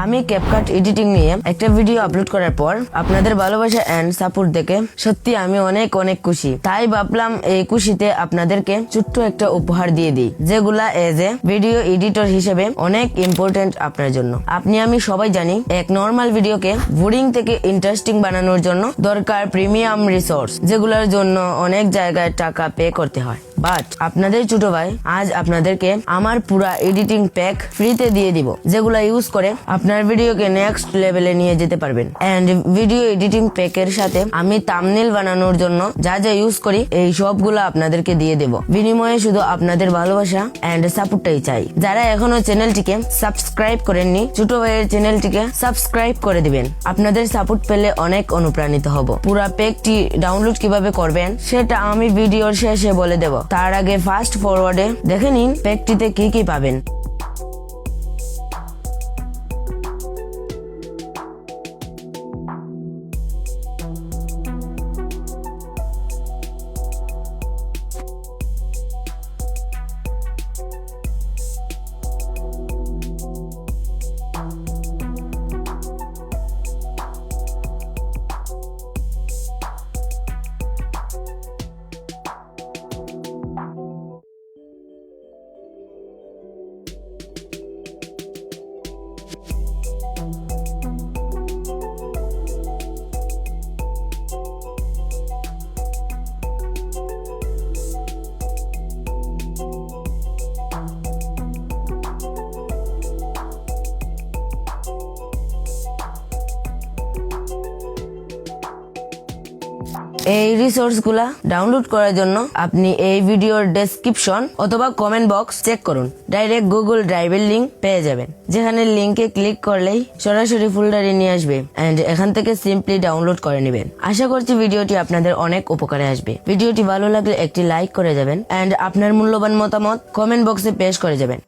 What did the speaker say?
আমি CapCut editing নিয়ে একটা ভিডিও আপলোড করার পর আপনাদের ভালোবাসা এন্ড সাপোর্ট দেখে সত্যি আমি অনেক অনেক খুশি। তাই ভাবলাম এই খুশিতে আপনাদেরকে ছোট্ট একটা উপহার দিয়ে দিই, যেগুলা এজ এ ভিডিও এডিটর হিসেবে অনেক ইম্পর্টেন্ট আপনার জন্য। আপনি, আমি সবাই জানি এক নর্মাল ভিডিওকে বোরিং থেকে ইন্টারেস্টিং বানানোর জন্য দরকার প্রিমিয়াম রিসোর্স যেগুলোর জন্য অনেক জায়গায় টাকা পে করতে হয়। বাট আপনাদের ছোট ভাই, আজ আপনাদেরকে আমার পুরা এডিটিং প্যাক ফ্রিতে দিয়ে দিব, যেগুলো ইউজ করে আপনার ভিডিওকে নেক্সট লেভেলে নিয়ে যেতে পারবেন। এন্ড ভিডিও এডিটিং প্যাকের সাথে আমি তামনেল বানানোর জন্য যা যা ইউজ করি, এই সবগুলো আপনাদেরকে দিয়ে দেব। বিনিময়ে শুধু আপনাদের ভালোবাসা এন্ড সাপোর্টটাই চাই। যারা এখনও চ্যানেলটিকে সাবস্ক্রাইব করেননি, ছোট ভাইয়ের চ্যানেলটিকে সাবস্ক্রাইব করে দিবেন। আপনাদের সাপোর্ট পেলে অনেক অনুপ্রাণিত হব। পুরা প্যাকটি ডাউনলোড কীভাবে করবেন, সেটা আমি ভিডিওর শেষে বলে দেব। তার আগে ফাস্ট ফরওয়ার্ডে দেখে নিন প্যাকটিতে কি কি পাবেন। এই রিসোর্সগুলা ডাউনলোড করার জন্য আপনি এই ভিডিওর ডেসক্রিপশন অথবা কমেন্ট বক্স চেক করুন। ডাইরেক্ট গুগল ড্রাইভের লিংক পেয়ে যাবেন। যেখানে লিংকে ক্লিক করলেই সরাসরি ফোল্ডারে নিয়ে আসবে এন্ড এখান থেকে সিম্পলি ডাউনলোড করে নেবেন। আশা করছি ভিডিওটি আপনাদের অনেক উপকারে আসবে। ভিডিওটি ভালো লাগলে একটি লাইক করে যাবেন এন্ড আপনার মূল্যবান মতামত কমেন্ট বক্সে পেশ করে যাবেন।